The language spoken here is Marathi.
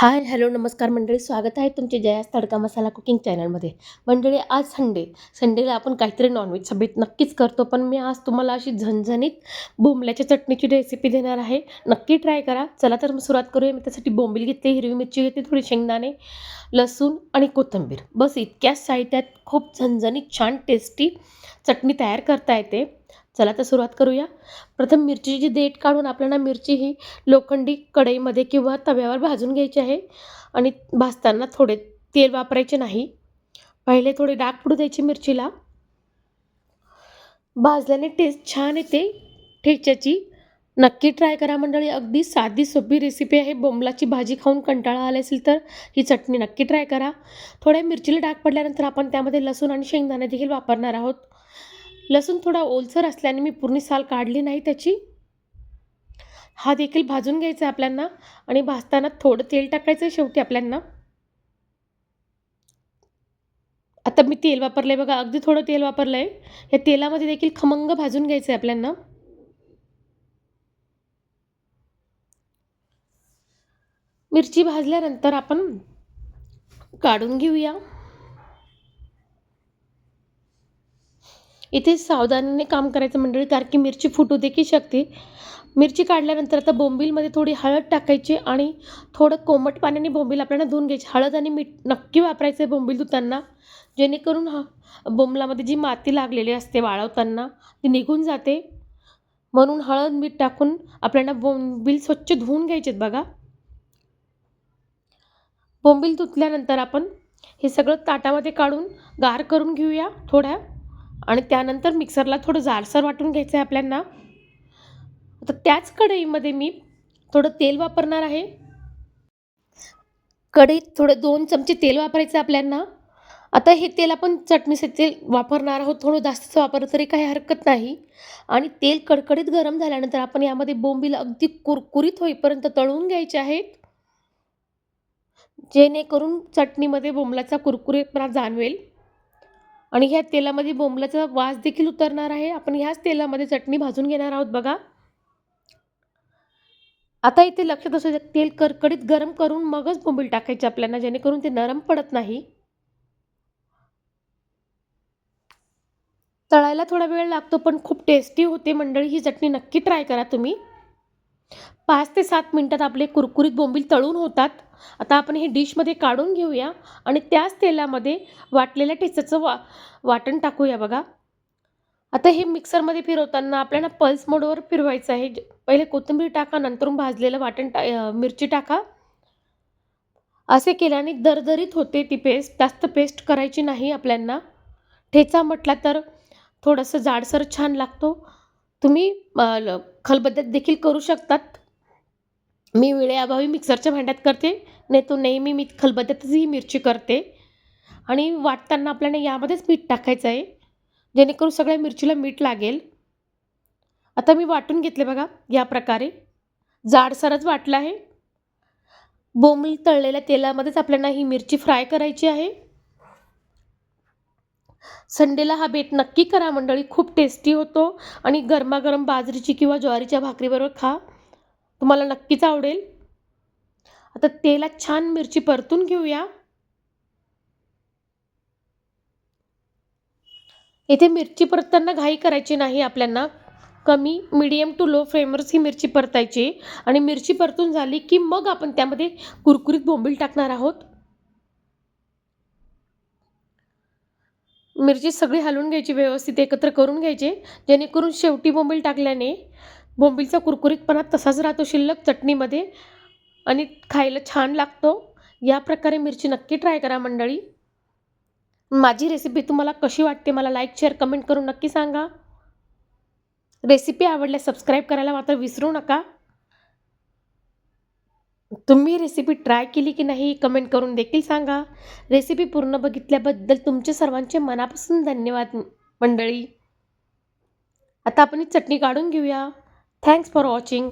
हाय हॅलो नमस्कार मंडळी. स्वागत आहे तुमचे जयास तडका मसाला कुकिंग चॅनलमध्ये. मंडळी आज संडे. संडेला आपण काहीतरी नॉनव्हेज सभेत नक्कीच करतो पण मी आज तुम्हाला अशी झणझणीत बोंबल्याच्या चटणीची रेसिपी देणार आहे. नक्की ट्राय करा. चला तर मग सुरुवात करूया. मी त्यासाठी बोंबील घेतली हिरवी मिरची घेतली थोडी शेंगदाणे लसूण आणि कोथिंबीर. बस इतक्याच साहित्यात खूप झणझणीत छान टेस्टी चटणी तयार करता येते. चला तर सुरुवात करूया. प्रथम मिरचीची देठ काढून आपल्याला मिरची ही लोखंडी कढईमध्ये किंवा तव्यावर भाजून घ्यायची आहे. आणि भाजताना थोडे तेल वापरायचे नाही. पहिले थोडे डाग पडू द्यायची मिरचीला. भाजल्याने टेस्ट छान येते. ठेच्याची नक्की ट्राय करा मंडळी. अगदी साधी सोपी रेसिपी आहे. बोंबलाची भाजी खाऊन कंटाळा आला असेल तर ही चटणी नक्की ट्राय करा. थोड्या मिरचीला डाग पडल्यानंतर आपण त्यामध्ये लसूण आणि शेंगदाणे देखील वापरणार आहोत. लसूण थोडा ओलसर असल्याने मी पूर्ण साल काढली नाही त्याची. हा देखील भाजून घ्यायचा आहे आपल्यांना आणि भाजताना थोडं तेल टाकायचं आहे शेवटी आपल्यांना. आता मी तेल वापरलं आहे बघा अगदी थोडं तेल वापरलं आहे या तेलामध्ये देखील खमंग भाजून घ्यायचं आहे आपल्यांना. मिरची भाजल्यानंतर आपण काढून घेऊया. इथे सावधानीने काम करायचं मंडळी कारण की मिरची फुटू देखील शकते. मिरची काढल्यानंतर आता बोंबीलमध्ये थोडी हळद टाकायची आणि थोडं कोमट पाण्याने बोंबील आपल्याला धुवून घ्यायची. हळद आणि मीठ नक्की वापरायचं आहे बोंबील धुताना. जेणेकरून हा बोंबलामध्ये जी माती लागलेली असते वाळवताना ती निघून जाते. म्हणून हळद मीठ टाकून आपल्याला बोंबील स्वच्छ धुवून घ्यायचेत बघा. बोंबील धुतल्यानंतर आपण हे सगळं ताटामध्ये काढून गार करून घेऊया थोड्या. आणि त्यानंतर मिक्सरला थोडं जाडसर वाटून घ्यायचं आहे आपल्यांना. आता त्याच कढईमध्ये मी थोडं तेल वापरणार आहे. कढईत थोडं दोन चमचे तेल वापरायचं आहे आपल्यांना. आता हे तेल आपण चटणीचे तेल वापरणार आहोत. थोडं जास्तच वापरलं तरी काही हरकत नाही. आणि तेल कडकडीत गरम झाल्यानंतर आपण यामध्ये बोंबील अगदी कुरकुरीत होईपर्यंत तळून घ्यायचे आहेत. जेणेकरून चटणीमध्ये बोंबलाचा कुरकुरीपणा जाणवेल. आणि ह्या तेलामध्ये बोंबलाचा वास देखील उतरणार आहे. आपण ह्याच तेलामध्ये चटणी भाजून घेणार आहोत बघा. आता इथे लक्षात असू तेल करकडीत गरम करून मगच बोंबील टाकायचे आपल्याला जेणेकरून ते नरम पडत नाही. तळायला थोडा वेळ लागतो पण खूप टेस्टी होते मंडळी. ही चटणी नक्की ट्राय करा तुम्ही. पाच ते सात मिनटात आपले कुरकुरीत बोंबील तळून होतात. आता आपण हे डिशमध्ये काढून घेऊया आणि त्याच तेलामध्ये वाटलेल्या ठेचाचं वा वाटण टाकूया बघा. आता हे मिक्सरमध्ये फिरवताना आपल्याला पल्स मोडवर फिरवायचं आहे. पहिले कोथिंबीर टाका नंतरून भाजलेलं वाटण टा मिरची टाका. असे केल्याने दरदरीत होते ती पेस्ट जास्त पेस्ट करायची नाही आपल्यांना. ठेचा म्हटला तर थोडंसं जाडसर छान लागतो. तुम्ही खलबत्त्यात देखील करू शकतात. मी वेळेअभावी मिक्सरच्या भांड्यात करते नाही तो नेहमी मी खलबत्त्यातच ही मिरची करते. आणि वाटताना आपल्याला यामध्येच मीठ टाकायचं आहे जेणेकरून सगळ्या मिरचीला मीठ लागेल. आता मी वाटून घेतले बघा या प्रकारे. जाडसरच वाटलं आहे. बोंबल तळलेल्या तेलामध्येच आपल्याला ही मिरची फ्राय करायची आहे. संडेला हा बेत नक्की करा मंडळी. खूप टेस्टी होतो. आणि गरमागरम बाजरीची किंवा ज्वारीच्या भाकरीबरोबर खा. तुम्हाला नक्कीच आवडेल. आता तेलात छान मिरची परतून घेऊया. इथे मिरची परतताना घाई करायची नाही आपल्याला कमी मिडियम टू लो फ्लेमवरच ही मिरची परतायची. आणि मिरची परतून झाली की मग आपण त्यामध्ये कुरकुरीत बोंबील टाकणार आहोत. मिरची सगळी हलवून घ्यायची व्यवस्थित एकत्र करून घ्यायचे. जेणेकरून शेवटी बोंबील टाकल्याने बोंबीलचा कुरकुरीतपणा तसाच राहतो शिल्लक चटणीमध्ये आणि खायला छान लागतो. या प्रकारे मिरची नक्की ट्राय करा मंडळी. माझी रेसिपी तुम्हाला कशी वाटते मला लाईक शेअर कमेंट करून नक्की सांगा. रेसिपी आवडल्यास सबस्क्राईब करायला मात्र विसरू नका. तुम्ही रेसिपी ट्राय केली की नाही कमेंट करून देखील सांगा. रेसिपी पूर्ण बघितल्याबद्दल तुमचे सर्वांचे मनापासून धन्यवाद मंडळी. आता आपण ही चटणी काढून घेऊया. Thanks for watching